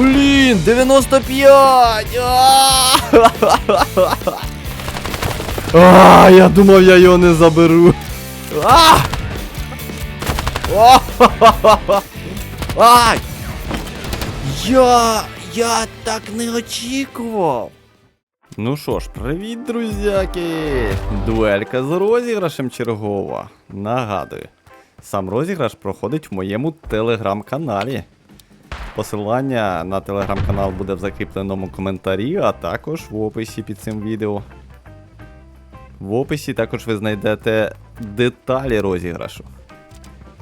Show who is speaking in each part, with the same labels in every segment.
Speaker 1: Блін, 95! А! Я думав, я його не заберу. А! Ай! Я. Я так не очікував. Ну що ж, привіт, друзяки! Дуелька з розіграшем чергова. Нагадую, сам розіграш проходить в моєму телеграм-каналі. Посилання на телеграм-канал буде в закріпленому коментарі, а також в описі під цим відео. В описі також ви знайдете деталі розіграшу.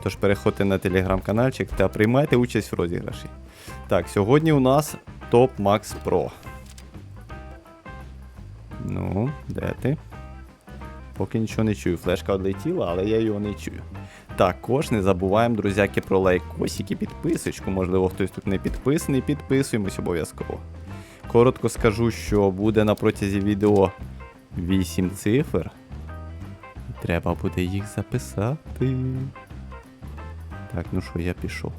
Speaker 1: Тож переходьте на телеграм-канальчик та приймайте участь в розіграші. Так, сьогодні у нас Top Max Pro. Ну, де ти? Поки нічого не чую. Флешка відлетіла, але я його не чую. Також не забуваємо, друзяки, про лайкосик і підписочку. Можливо, хтось тут не підписаний, підписуємось обов'язково. Коротко скажу, що буде на протязі відео 8 цифр. Треба буде їх записати. Так, ну що, я пішов.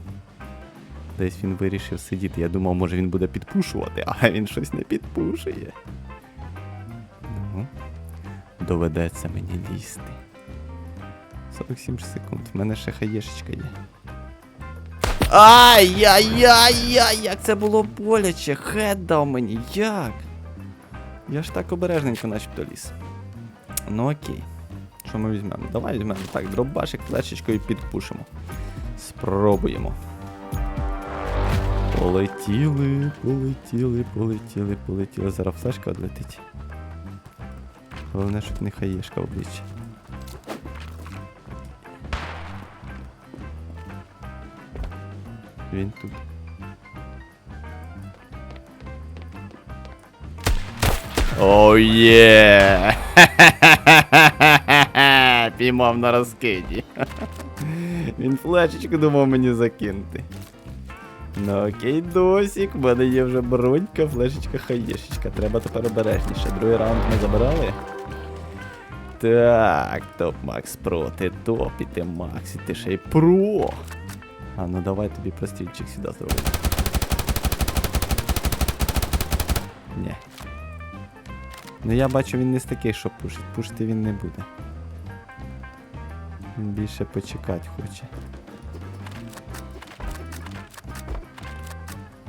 Speaker 1: Десь він вирішив сидіти. Я думав, може він буде підпушувати, а він щось не підпушує. Доведеться мені лізти. 47 секунд. В мене ще хаєшечка є. Ай-яй-яй-яй! Як це було боляче! Хед дав мені. Як? Я ж так обережненько начебто ліз. Ну окей. Що ми візьмемо? Давай візьмемо. Так, дробашик, флешечкою і підпушимо. Спробуємо. Полетіли, полетіли, полетіли, полетіли. Зараз флешка відлетить. Головне, щоб не хаєшка обличчя. Він тут. Оу є! Піймав на розкиді. Він флешечку думав мені закинути. Ну окей, досік, в мене є вже бронька, флешечка, хаєшечка. Треба тепер обережніше. Другий раунд ми забрали. Так, топ Макс Про, ти топ, і ти Макс, і ти ще й про. А ну давай тобі прострільчик сюди зробимо. Ні. Ну я бачу, він не з таких, що пушить. Пушити він не буде. Він більше почекати хоче.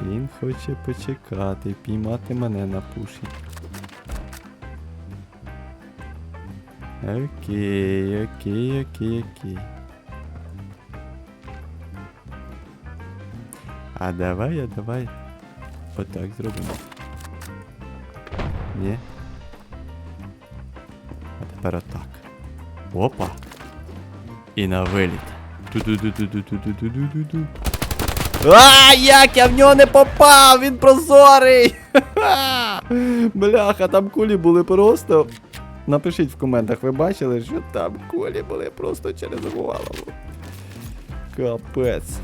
Speaker 1: Він хоче почекати, піймати мене на пуші. Окей, окей, окей, окей. А давай, а давай. Отак зробимо. Ні. А тепер отак. Опа. І на виліт. Ту-ду-ду-ду-ду-ду-ду-ду-ду-ду. А, як я в нього не попав! Він прозорий! Бляха, там кулі були просто. Напишіть в коментах, ви бачили, що там кулі були просто через голову. Капець.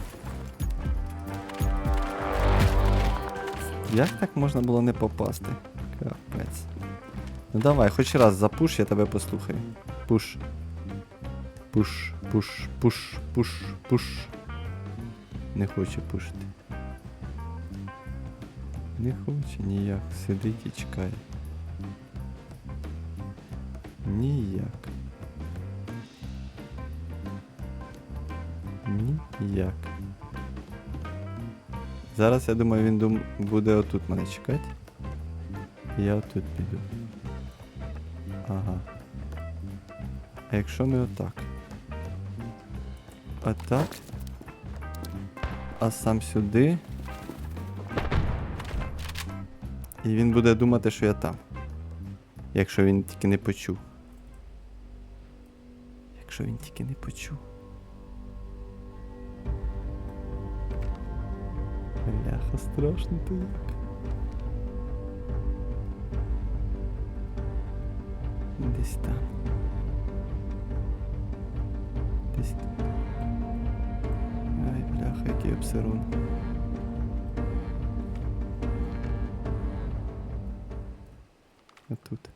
Speaker 1: Як так можна було не попасти? Капець. Ну давай, хоч раз запуш, я тебе послухаю. Пуш. Пуш, пуш, пуш, пуш, пуш. Не хоче пушити. Не хоче ніяк. Сидить і чекає. Ніяк. Ніяк. Зараз я думаю, він дум... буде отут мене чекати. Я отут піду. Ага. А якщо ми отак? Отак. А сам сюди. І він буде думати, що я там. Якщо він тільки не почув. Якщо він тільки не почув. Бляха, страшно то як. Десь там. Десь там. Ай, бляха, який обсерон. А тут.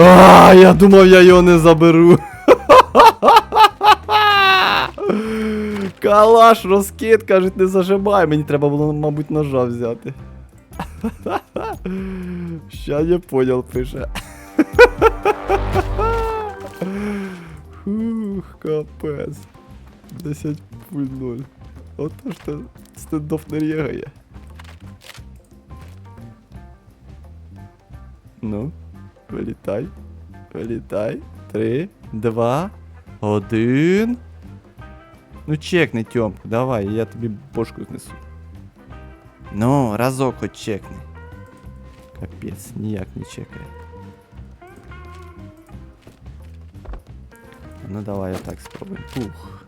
Speaker 1: А, я думав, я його не заберу. Калаш, розкид, кажуть, не зажимай. Мені треба було, мабуть, ножа взяти. Ща не понял, пише. Фух, капець. 10 пуль 0. Ото ж то стендов не рігає. Ну, вилітай. Вилітай. Три, два, один. Ну чекни, Тьомку, давай, я тобі бошку знесу. Ну, разок хоч чекни. Капець, ніяк не чекає. Ну давай отак спробуємо. Пух.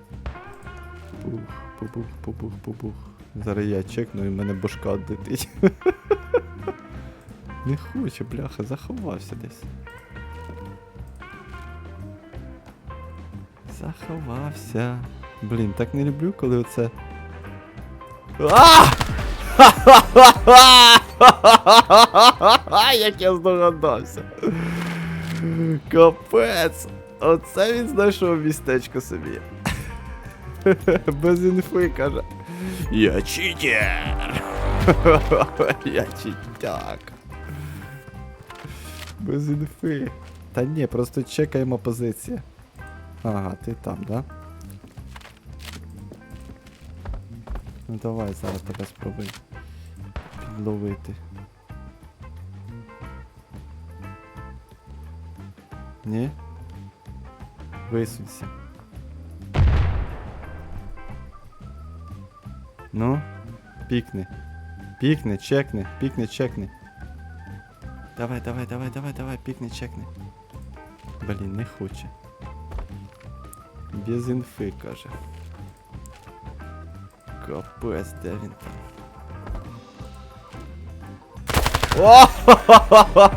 Speaker 1: Пух, пупух, пупух, пупух. Зараз я чекну і в мене башка одлетить. Не хоче, бляха, заховався десь. Заховався. Блін, так не люблю, коли оце. Як я здогадався. Капець. Оце він знайшов містечко собі. Без інфи каже. Я читер. Я читяк. Без інфи. Та ні, просто чекаємо позиції. Ага, ти там, да? Ну давай зараз тебе спробуй підловити. Ні? Висунься. Ну, пікни. Пікни, чекни, пікни, чекни. Давай, давай, давай, давай, давай, пікни, чекни. Блін, не хоче. Без інфи, каже. Капець, де він там?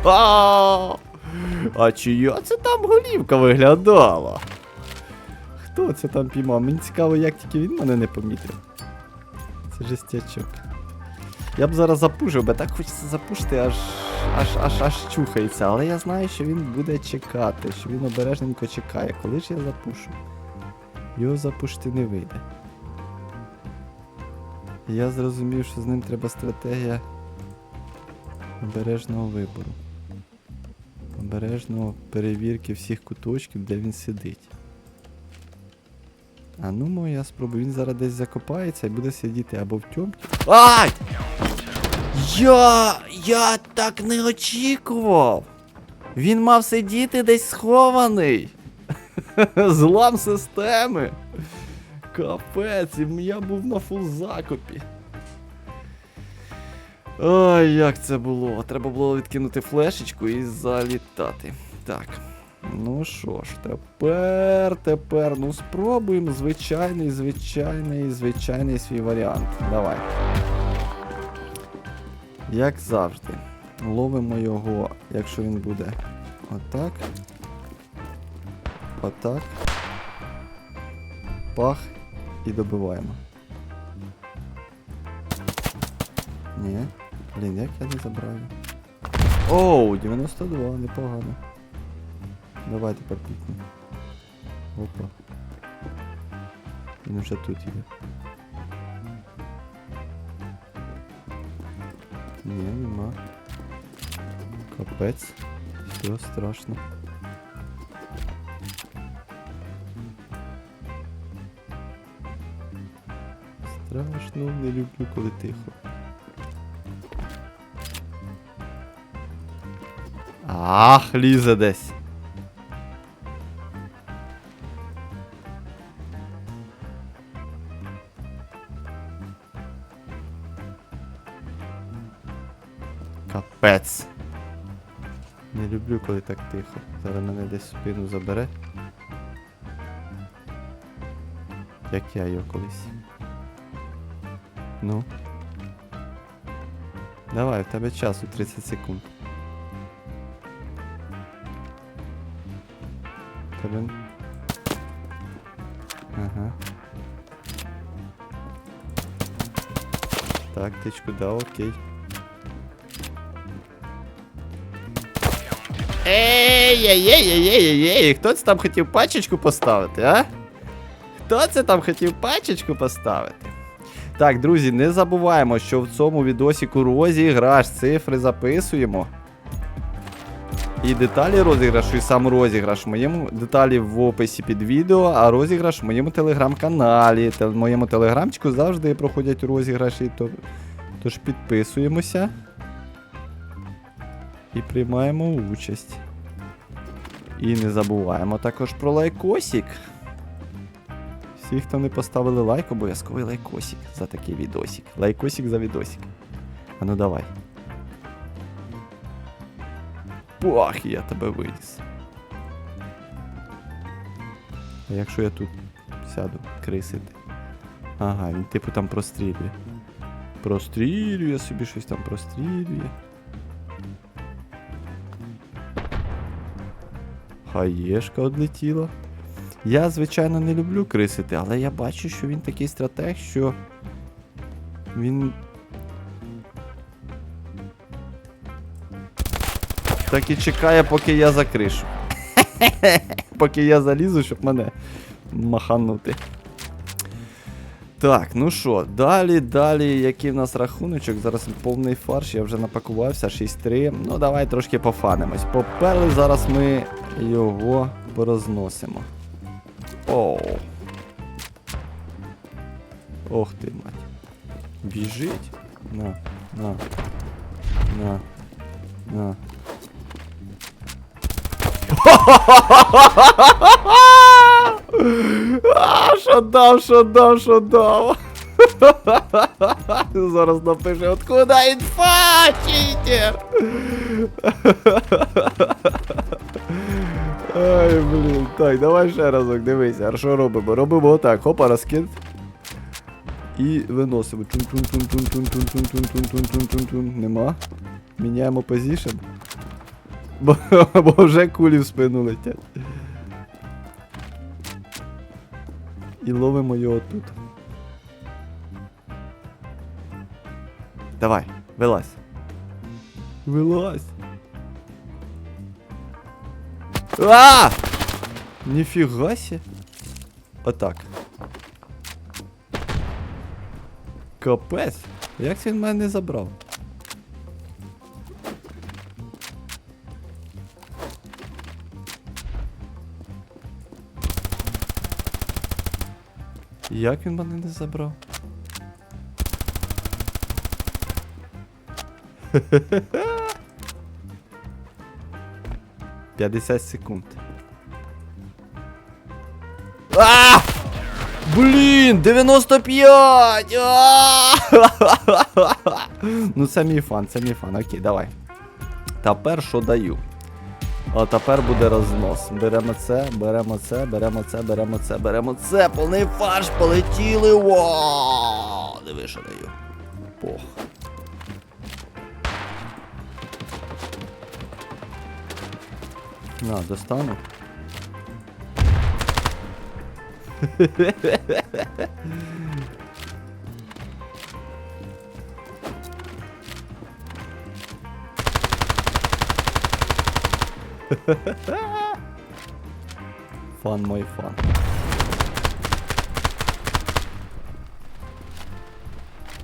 Speaker 1: О! А чия це там голівка виглядала? Хто це там піймав? Мені цікаво, як тільки він мене не помітив. Це жестячок. Я б зараз запушив, бо так хочеться запушити, аж аж аж аж чухається. Але я знаю, що він буде чекати, що він обережненько чекає. Коли ж я запушу? Його запушити не вийде. Я зрозумів, що з ним треба стратегія обережного вибору. Обережного перевірки всіх куточків, де він сидить. А ну моя спробую, він зараз десь закопається і буде сидіти або в тьомці. Ай! Я. Я так не очікував! Він мав сидіти десь схований. Злам системи. Капець, я був на фул закопі. Ой, як це було. Треба було відкинути флешечку і залітати. Так. Ну що ж, тепер, тепер, ну спробуємо звичайний, звичайний, звичайний свій варіант. Давай. Як завжди. Ловимо його, якщо він буде отак. Отак. Пах. І добиваємо. Ні. Блін, як я не забрав? Оу, 92, непогано. Давай тепер пікнемо. Опа. Він вже тут є. Ні, нема. Капець. Все страшно. Страшно, не люблю, коли тихо. Ах, лізе десь. Люблю, коли так тихо. Зараз мене десь спину забере. Як я його колись. Ну. Давай, в тебе часу 30 секунд. Тебе... Ага. Так, тичку дав, окей. Ей, ей, ей, ей, ей, ей, хто це там хотів пачечку поставити, а? Хто це там хотів пачечку поставити? Так, друзі, не забуваємо, що в цьому відосіку розіграш, цифри записуємо. І деталі розіграшу, і сам розіграш в моєму деталі в описі під відео, а розіграш в моєму телеграм-каналі. Те- В моєму телеграмчику завжди проходять розіграші, то, тож підписуємося і приймаємо участь. І не забуваємо також про лайкосик. Всі, хто не поставили лайк, обов'язковий лайкосик за такий відосик. Лайкосик за відосик. А ну давай. Пах, я тебе виніс. А якщо я тут сяду крисити? Ага, він типу там прострілює. Прострілює собі щось там прострілює. Хаєшка одлетіла. Я, звичайно, не люблю крисити, але я бачу, що він такий стратег, що він. Так і чекає, поки я закришу. поки я залізу, щоб мене маханути. Так, ну що, далі, далі, який в нас рахуночок? Зараз повний фарш, я вже напакувався, 6-3. Ну, давай трошки пофанимось. Поперли, зараз ми його порозносимо. Оу. Ох ти, мать. Біжить. На, на. На. На. А, що дав, що дав, що дав. Зараз напише, откуда інфа, читер? Ай, блін. Так, давай ще разок, дивися. А що робимо? Робимо отак, хопа, розкид. І виносимо. Тун-тун-тун-тун-тун-тун-тун-тун-тун-тун-тун. Нема. Міняємо позішн. Бо, бо вже кулі в спину летять. І ловимо його тут. Давай, вилазь. Вилазь. А! Ніфіга сі. Отак. Капець. Як це він мене не забрав? Як він мене не забрав? П'ятдесят секунд. А! Блін, 95! А! ну це мій фан, це мій фан. Окей, давай. Тепер що даю? А тепер буде рознос. Беремо це, беремо це, беремо це, беремо це, беремо це. Повний фарш, полетіли. Вау! Диви, що даю. Пох. На, достану. Фан мой фан.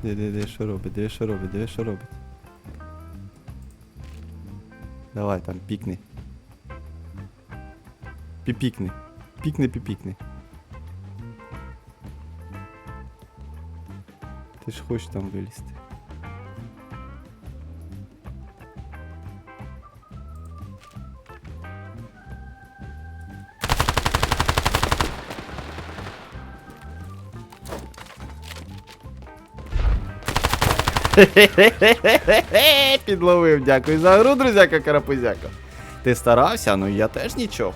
Speaker 1: Де, що робить, де, що робить, де, що робить. Давай там, пікни. Піпікни. Пікни, піпікни. Ти ж хочеш там вилізти. Підловив, дякую за гру, друзяка карапузяка. Ти старався, ну я теж нічого.